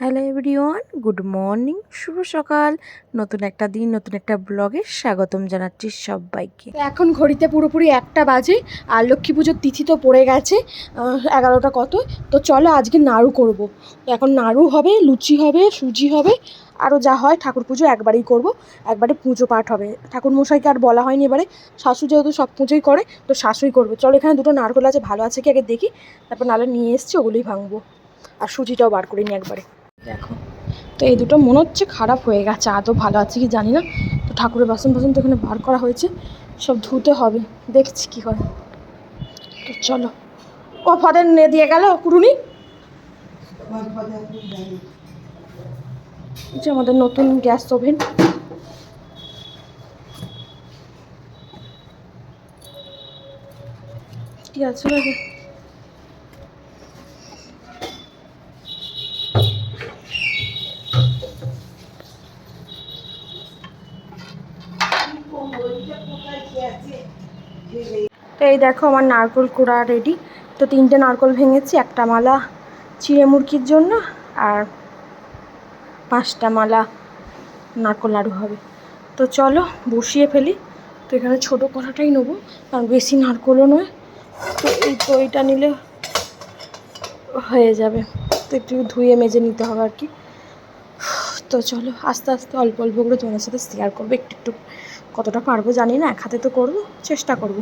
Hello everyone good morning শুভ সকাল। নতুন একটা দিন, নতুন একটা ব্লগে স্বাগতম জানাচ্ছি সবাইকে। এখন ঘড়িতে পুরোপুরি একটা বাজে, আর লক্ষ্মী পুজোর তিথি তো পড়ে গেছে এগারোটা কত? তো চলো আজকে নাড়ু করব। এখন নাড়ু হবে, লুচি হবে, সুজি হবে, আরও যা হয় ঠাকুর পুজো একবারেই করব। একবারে পুজো পাঠ হবে। ঠাকুর মশাইকে আর বলা হয়নি এবারে শাশু যেহেতু সব পুজোই করে, তো শাশুই করবে। চলো এখানে দুটো নারকোল আছে, ভালো আছে কি আগে দেখি, তারপর নালে নিয়ে এসছি, ওগুলোই ভাঙবো। আর সুজিটাও বার করে নিই একবারে। দেখো। তো এই দুটো মনে হচ্ছে খারাপ হয়ে গেছে, আদৌ ভালো আছে কি জানি না। তো ঠাকুরের বাসন বাসন তো এখানে বার করা হয়েছে, সব ধুতে হবে, দেখছি কি হয় তো চলো। ও ফদের নে দিয়ে গেল, কুড়ুনি। যে আমাদের নতুন গ্যাস ওভেন। কি আছে এই দেখো আমার নারকোল কুড়া রেডি তো তিনটে নারকোল ভেঙেছি, একটা মালা চিড়ে মুরগির জন্য আর পাঁচটা মালা নারকোল নাড়ু হবে। তো চলো বসিয়ে ফেলি। তো এখানে ছোটো কড়াটাই নেব, কারণ বেশি নারকোলও নয়। তো এই তো নিলে হয়ে যাবে। তো একটু ধুয়ে মেজে নিতে হবে আর কি। তো চলো আস্তে আস্তে অল্প অল্প করে তোমার সাথে শেয়ার করব। একটু একটু কতটা পারব জানি না, এক হাতে তো করব, চেষ্টা করব।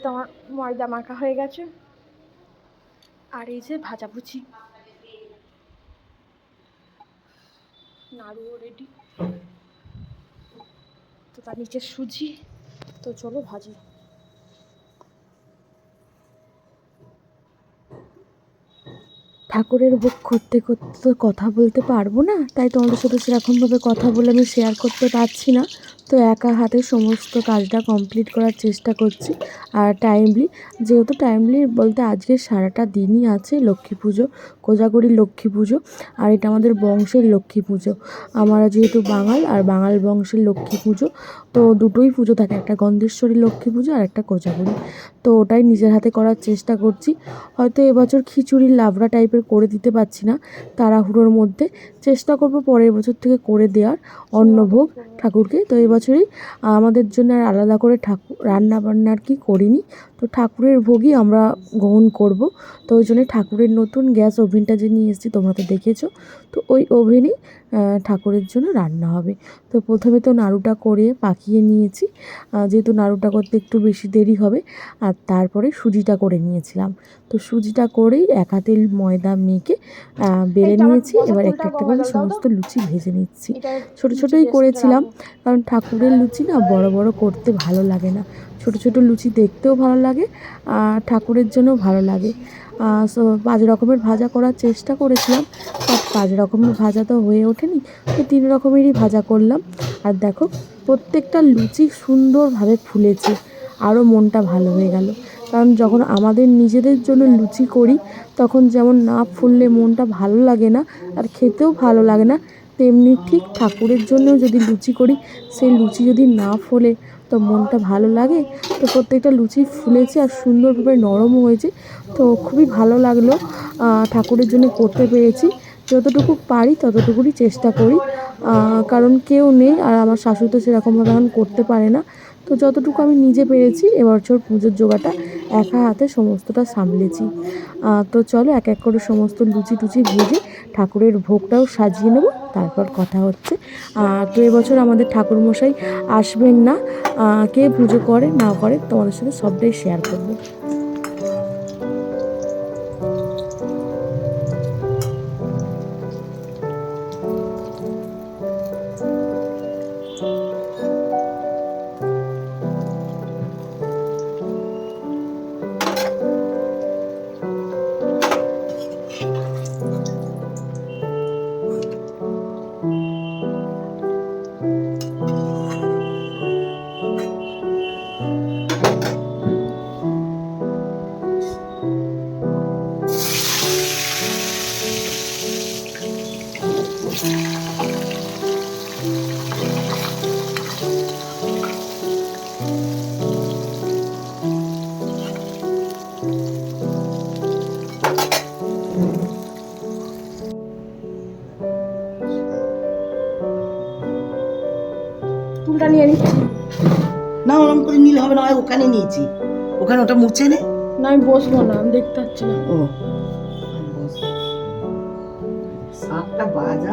তো আমার ময়দা মাখা হয়ে গেছে। আর এই যে ভাজাভুজি নাড়ুও রেডি তো তার নিচে সুজি। তো চলো ভাজি। ঠাকুরের ভোগ করতে করতে তো কথা বলতে পারব না তাই তোমাদের সাথে সেরকমভাবে কথা বলে আমি শেয়ার করতে পারছি না। তো একা হাতে সমস্ত কাজটা কমপ্লিট করার চেষ্টা করছি। আর টাইমলি যেহেতু টাইমলি বলতে আজকে সারাটা দিনই আছে লক্ষ্মী পুজো, কোজাগরি লক্ষ্মী পুজো, আর এটা আমাদের বংশের লক্ষ্মী পুজো। আমরা যেহেতু বাঙাল আর বাঙাল বংশের লক্ষ্মী পুজো, তো দুটোই পুজো থাকে, একটা গন্ধেশ্বরী লক্ষ্মী পুজো আর একটা কোজাগরি। তো ওটাই নিজের হাতে করার চেষ্টা করছি। হয়তো এবছর খিচুড়ির লাবড়া টাইপের করে দিতে পারছি না, তাড়াহুড়োর মধ্যে। চেষ্টা করব পরের বছর থেকে করে দেওয়ার অন্নভোগ ঠাকুরকে। তো এই বছরই আমাদের জন্য আর আলাদা করে ঠাকুর রান্না বান্না আর কি করিনি। তো ঠাকুরের ভোগই আমরা গ্রহণ করব। তো ওই জন্য ঠাকুরের নতুন গ্যাস ওভেনটা যে নিয়ে এসেছি তোমরা তো দেখেছ। তো ওই ওভেনেই ঠাকুরের জন্য রান্না হবে। তো প্রথমে তো নাড়ুটা করে পাকিয়ে নিয়েছি। যেহেতু নাড়ুটা করতে একটু বেশি দেরি হবে আর তারপরে সুজিটা করে নিয়েছিলাম। তো সুজিটা করেই এক হাতে ময়দা মেখে আমার নিয়েছি। এবার একটা একটা করে। সমস্ত লুচি ভেজে নিচ্ছি। ছোট ছোটই করেছিলাম কারণ ঠাকুরের লুচি না বড় বড় করতে ভালো লাগে না। ছোট ছোট লুচি দেখতেও ভালো লাগে আর ঠাকুরের জন্য ভালো লাগে। so পাঁচ রকমের ভাজা করার চেষ্টা করেছিলাম, বাট পাঁচ রকমের ভাজা তো হয়ে ওঠেনি, তো তিন রকমেরই ভাজা করলাম। আর দেখো, প্রত্যেকটা লুচি সুন্দরভাবে ফুলেছে, আরও মনটা ভালো হয়ে গেল। কারণ যখন আমাদের নিজেদের জন্য লুচি করি, তখন যেমন না ফুললে মনটা ভালো লাগে না, আর খেতেও ভালো লাগে না, তেমনি ঠিক ঠাকুরের জন্যও যদি লুচি করি, সেই লুচি যদি না ফোলে তো মনটা ভালো লাগে। তো প্রত্যেকটা লুচি ফুলেছে আর সুন্দরভাবে নরমও হয়েছে। তো খুবই ভালো লাগল ঠাকুরের জন্য করতে পেরেছি। যতটুকু পারি ততটুকুই চেষ্টা করি। কারণ কেউ নেই আর আমার শাশুড়ি তো সেরকমভাবে এখন করতে পারে না। তো যতটুকু আমি নিজে পেরেছি, এবছর পুজোর জোগাটা একা হাতে সমস্তটা সামলেছি। তো চলো এক এক করে সমস্ত লুচি টুচি ভেজে ঠাকুরের ভোগটাও সাজিয়ে নেব। তারপর কথা হচ্ছে কে তো এবছর আমাদের ঠাকুরমশাই আসবেন না কে পুজো করে না করে তোমাদের সাথে সবটাই শেয়ার করব। ওখানে নিয়েছি ওখানে ওটা মুছে নে। না আমি বসবো না আমি দেখতে পাচ্ছি না। ও বসবো। সাতটা বাজা।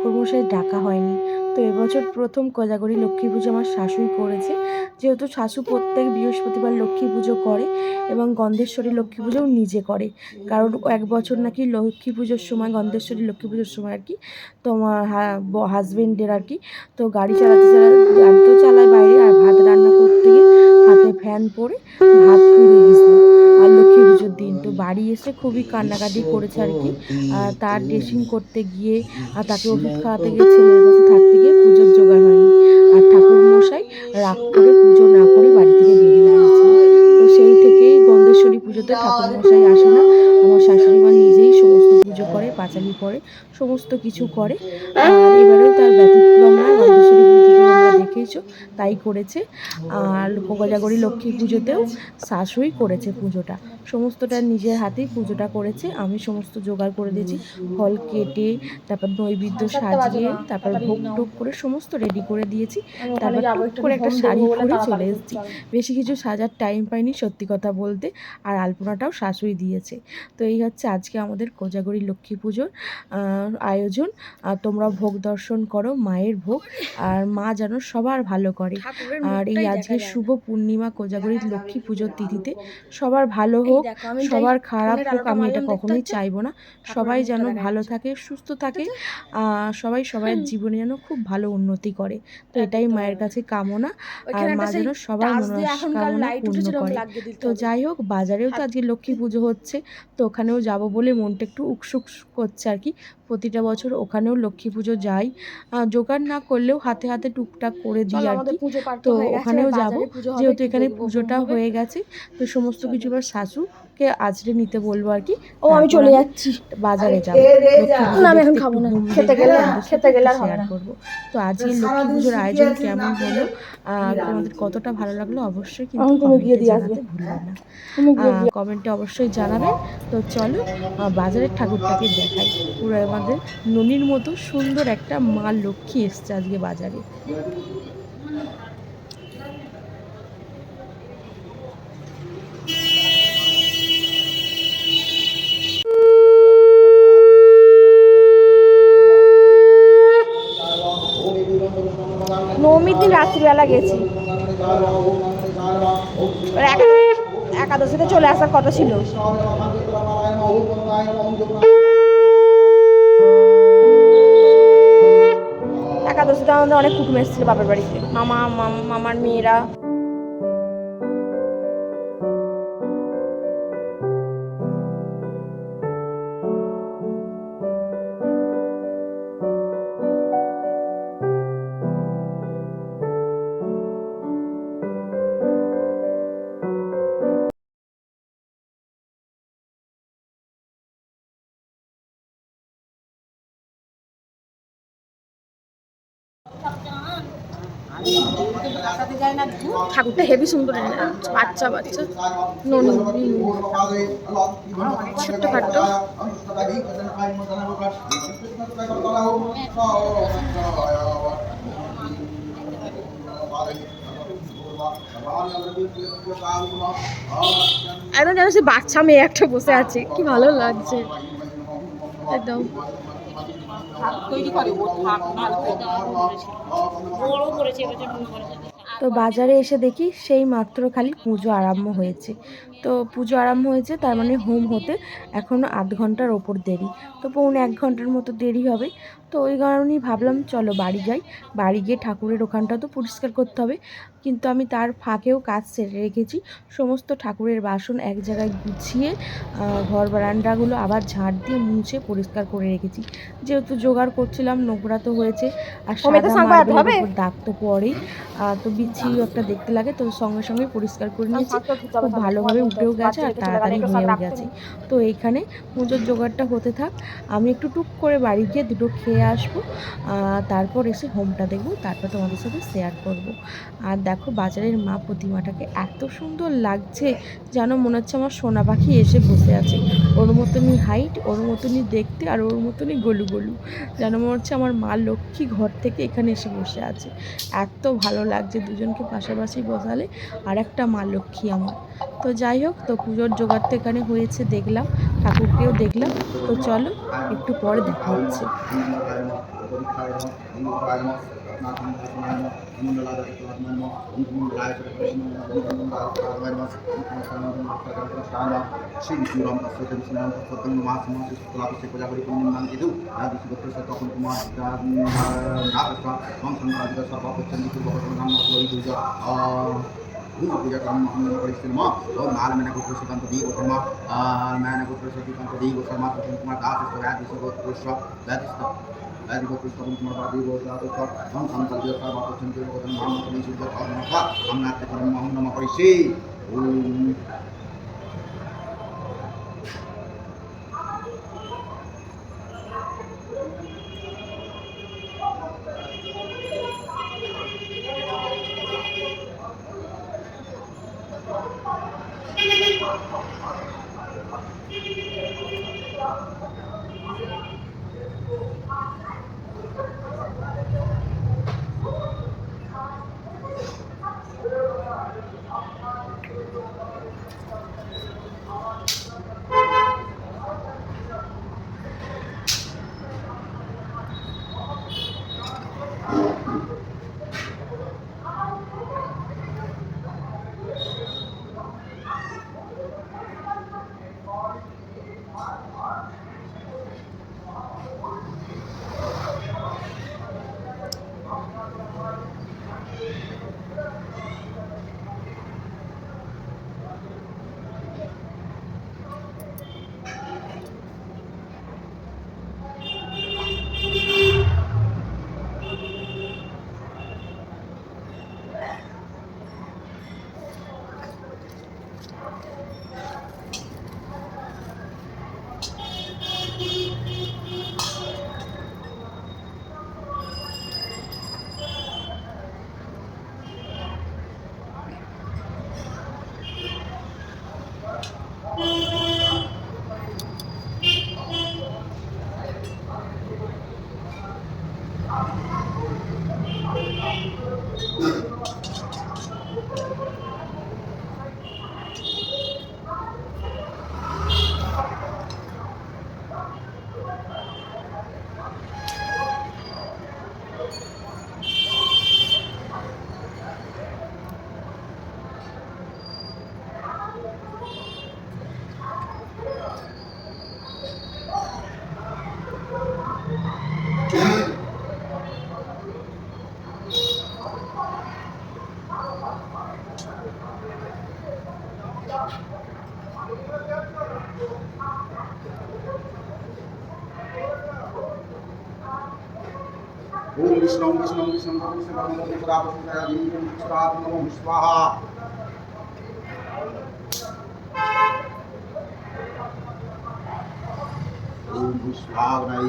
ঠাকুরমশাই ডাকা হয়নি। তো এবছর প্রথম কোজাগরি লক্ষ্মী পুজো আমার শাশুই করেছে। যেহেতু শাশু প্রত্যেক বৃহস্পতিবার লক্ষ্মী পুজো করে এবং গন্ধেশ্বরী লক্ষ্মী পুজোও নিজে করে। কারণ এক বছর নাকি লক্ষ্মী পুজোর সময়, গন্ধেশ্বরী লক্ষ্মী পুজোর সময় আর কি তোমার হাজবেন্ডের আর কি। তো গাড়ি চালাতে চালাতে, গাড়ি তো চালায় বাইরে আর ভাত রান্না করতে গিয়ে হাতে ফ্যান পরে ভাত পুড়ে গেছিল আর লক্ষ্মী পুজোর দিন তো বাড়ি এসে খুবই কান্নাকাটি করেছে আর কি। তার ড্রেসিং করতে গিয়ে, আর তাকে ওষুধ খাওয়াতে গিয়ে ছেলের কাছে থাকতে গিয়ে পুজোর জোগাড় হয়নি। আর ঠাকুর মশাই রাগ করে পুজো না করে বাড়ি থেকে বেরিয়ে গেছে তো সেই থেকেই গন্ধেশ্বরী পুজোতে ঠাকুর মশাই আসে না। আমার শাশুড়ি মা নিজেই সমস্ত পুজো করে, পাঁচালি করে সমস্ত কিছু করে। আর এবারেও তার ব্যতিক্রম না। দেখেইছো তাই করেছে। আর কোজাগরি লক্ষ্মী পুজোতেও শাশুড়ি করেছে পুজোটা। সমস্তটা নিজের হাতেই পুজোটা করেছে। আমি সমস্ত জোগাড় করে দিয়েছি। ফল কেটে তারপর নৈবেদ্য সাজিয়ে তারপর ভোগ টোগ করে সমস্ত রেডি করে দিয়েছি। তারপর টুক করে একটা শাড়ি পরে চলে এসেছি। বেশি কিছু সাজার টাইম পাইনি সত্যি কথা বলতে। আর আলপনাটাও শাশুড়ি দিয়েছে। তো এই হচ্ছে আজকে আমাদের কোজাগরি লক্ষ্মী পুজোর আয়োজন। আর তোমরা ভোগ দর্শন করো মায়ের ভোগ। আর মা যেন সবার ভালো করে। আর এই আজকে শুভ পূর্ণিমা কোজাগরি লক্ষ্মী পুজোর তিথিতে সবার ভালো হোক সবার খারাপ হোক আমি এটা কখনোই? চাইব না। সবাই যেন ভালো থাকে সুস্থ থাকে সবাই সবার জীবনে যেন খুব ভালো উন্নতি করে। তো এটাই মায়ের কাছে কামনা আর মা যেন সবার মনস্কামনা পূর্ণ করে। তো যাই হোক বাজারেও তো আজকে লক্ষ্মী পুজো হচ্ছে তো ওখানেও যাব বলে মনটা একটু উকসুক করছে আর কি। প্রতিটা বছর ওখানেও লক্ষ্মী পুজো যাই। আহ, জোগাড় না করলেও হাতে হাতে টুকটাক করে দিই আর কি। তো ওখানেও যাব যেহেতু এখানে পুজোটা হয়ে গেছে তো সমস্ত কিছু এবার শাশু ঠাকুরটাকে আজরে নিতে বলব আর কি। ও আমি চলে যাচ্ছি বাজারে যাব। না, আমি এখন খাব না। খেতে গেলে খেতে গেলে শেয়ার করব। তো আজকে লক্ষ্মী পুজোর আয়োজন কেমন হলো তোমাদের কতটা ভালো লাগল? অবশ্যই কিন্তু কমেন্টে জানাতে ভুলবেন না। আহ, কমেন্টে অবশ্যই জানাবেন। তো চলো বাজারের ঠাকুরটাকে দেখাই। পুরো আমাদের ননির মতো সুন্দর একটা মা লক্ষ্মী এসছে আজকে বাজারে। রাত্রিবেলা গেছি। একাদশীতে চলে আসার কথা ছিল। একাদশীতে আমাদের অনেক কুটুম এসেছিল বাপের বাড়িতে। মামা, মাম- মামার মেয়েরা। ঠাকুরটা হেভি সুন্দর বাচ্চা বাচ্চা। ননি ছোট্ট খাট্ট। একদম যেন সে বাচ্চা মেয়ে একটা বসে আছে। কি ভালো লাগছে। একদম। তো বাজারে এসে দেখি সেই মাত্র খালি পুজো আরম্ভ হয়েছে। তো পুজো আরম্ভ হয়েছে তার মানে হোম হতে এখনও আধ ঘণ্টার ওপর দেরি। তো পৌনে এক ঘণ্টার মতো দেরি হবে। তো ওই কারণেই ভাবলাম চলো বাড়ি যাই। বাড়ি গিয়ে ঠাকুরের ওখানটা তো পরিষ্কার করতে হবে। কিন্তু আমি তার ফাঁকেও কাজ সেরে রেখেছি। সমস্ত ঠাকুরের বাসন এক জায়গায় গুছিয়ে ঘর বারান্দাগুলো আবার ঝাড় দিয়ে মুছে পরিষ্কার করে রেখেছি। যেহেতু জোগাড় করছিলাম নোংরা তো হয়েছে। আর সাদা মার্বেলের দাগ তো আহ, তো বিচ্ছিরি একটা দেখতে লাগে। তো সঙ্গে সঙ্গে পরিষ্কার করে নিয়েছি। খুব ভালোভাবে উঠেও গেছে আর তাড়াতাড়ি হয়েও গেছে। তো এইখানে পুজোর জোগাড়টা হতে থাক। আমি একটু টুক করে বাড়ি গিয়ে দুটো খেয়ে আসব। তারপর এসে হোমটা দেখব, তারপর তোমাদের সাথে শেয়ার করব। আর দেখো বাজারের মা প্রতিমাটাকে এত সুন্দর লাগছে, যেন মনে হচ্ছে আমার সোনা পাখি এসে বসে আছে। ওর মতনই হাইট ওর মতনই দেখতে, আর ওর মতনই গলু গলু। যেন মনে হচ্ছে আমার মা লক্ষ্মী ঘর থেকে এখানে এসে বসে আছে। এত ভালো লাগছে দুজনকে পাশাপাশি বসালে, আর একটা মা লক্ষ্মী আমার। তো যাই হোক, তো পুজোর জোগাড় তো এখানে হয়েছে, দেখলাম, ঠাকুরকেও দেখলাম। তো চলো, একটু পরে দেখা হচ্ছে। তখন কুমার নাগস্ব মম সংক্রান্ত সর্বপচ্ছন্দি পূর্বকর্ম নাম ওই পূজা ভূমি পূজা কর্ম আমরা করেছি মা ও নাল মেনা গোত্র সুকান্ত দি গোত্রমা আর মেনা গোত্র स्वाहा। ओम विश्वाग्नै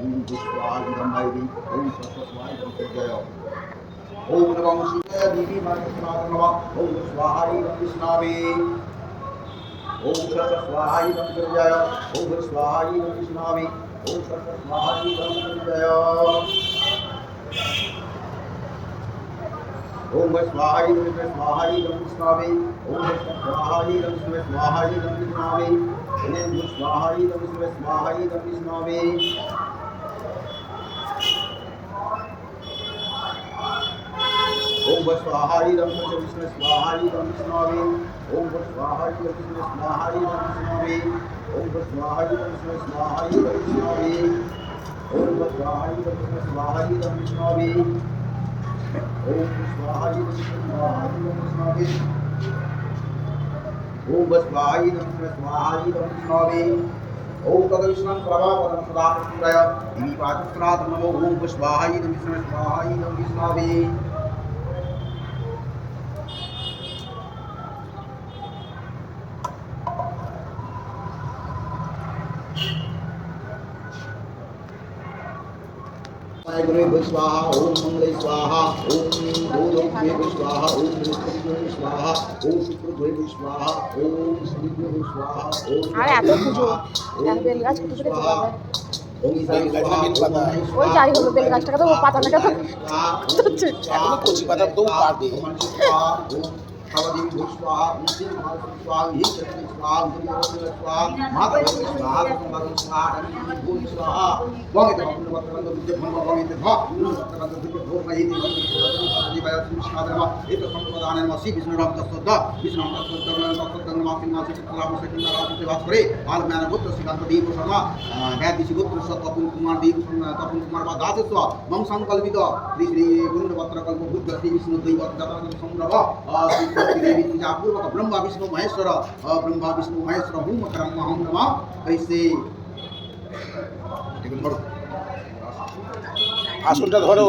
ओम विश्वागिरम्भैरि ओम सरस्वती नमः ओम नमः शिवाय देवी मातृस्नाथ नमः। ओम स्वाहाय विष्णावे ओम सरस्वती नमः ओम स्वाहाय विष्णावे ओम सरस्वती नमः ओम स्वाहारी गम स्वाहारी गम स्वामी ओम स्वाहारी गम स्वाहारी गम स्वामी ओम स्वाहारी गम स्वाहारी गम स्वामी ओम स्वाहारी गम स्वाहारी गम स्वामी ओम स्वाहारी गम स्वाहारी गम स्वामी ओम स्वाहारी गम स्वाहारी गम स्वामी ओम स्वाहारी गम स्वाहारी गम स्वामी ओम स्वाहाय नमः स्वाहाय नमः स्वाहाय स्वाहाय ओम तदविष्णं प्रभापदं सदा प्रसूरय दिवि पाचस्त्रात् नमो ओम स्वाहाय नमः स्वाहाय नमः स्वावे शनि स्वाहा ओम আর এত পুজো এক বেল গাছ কোথা থেকে তোলা হয়? ওম ঈশানী স্বাহা ওম ওই যাই হলো বেল গাছটাকে তো ও পাতাটাকে তো হচ্ছে এখনো কচি পাতা তো পারবে भवनी स्वाहा भूषे स्वाहा ही चक्र स्वाहा गुरुवर स्वाहा माता विष्णु मम संकल्पित श्री श्री कल्प बुद्ध श्री विष्णु दैवत संभ्रम মহেশ্বর ব্রহ্মা বিষ্ণু মহেশ্বর হুম করম হম নম কৈসে ঠিক ধরো আসনটা ধরো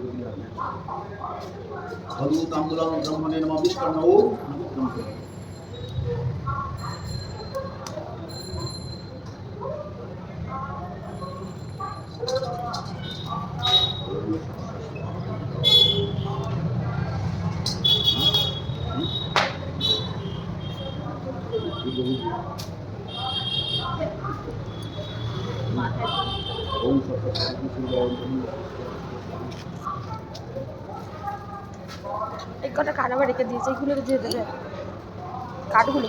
হলো কবলম ব্রহ্মণি নমঃ হলো তাম্বলম ব্রহ্মণি নমঃ বিষ্ণু ওম নমঃ ব্রহ্মণি ওম সরস্বতী এই কটা কাঠ আবার রেখে দিয়েছে এইগুলো দিয়ে দেবে কাঠগুলো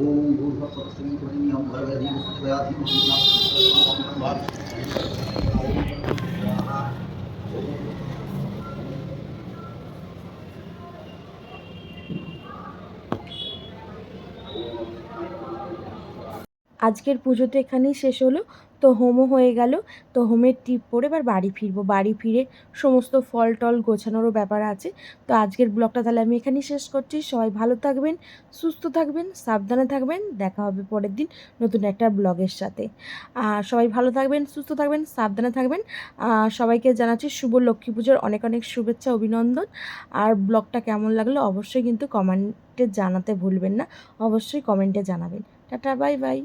ওম ভূর্ভুবঃ স্বস্তিং নিয়ম ভর্গা দিবো প্রতিভাতি মুনিনা আজকের পুজো তো এখানেই শেষ হলো। তো হোমও হয়ে গেল। তো হোমের টিপ পরে এবার বাড়ি ফিরবো। বাড়ি ফিরে সমস্ত ফল টল গোছানোরও ব্যাপার আছে। তো আজকের ব্লগটা তাহলে আমি এখানেই শেষ করছি। সবাই ভালো থাকবেন, সুস্থ থাকবেন, সাবধানে থাকবেন। দেখা হবে পরের দিন নতুন একটা ব্লগের সাথে। আর সবাই ভালো থাকবেন, সুস্থ থাকবেন, সাবধানে থাকবেন। সবাইকে জানাচ্ছি শুভ লক্ষ্মী পুজোর অনেক অনেক শুভেচ্ছা, অভিনন্দন। আর ব্লগটা কেমন লাগল অবশ্যই কিন্তু কমেন্টে জানাতে ভুলবেন না। অবশ্যই কমেন্টে জানাবেন। Tata, bye bye.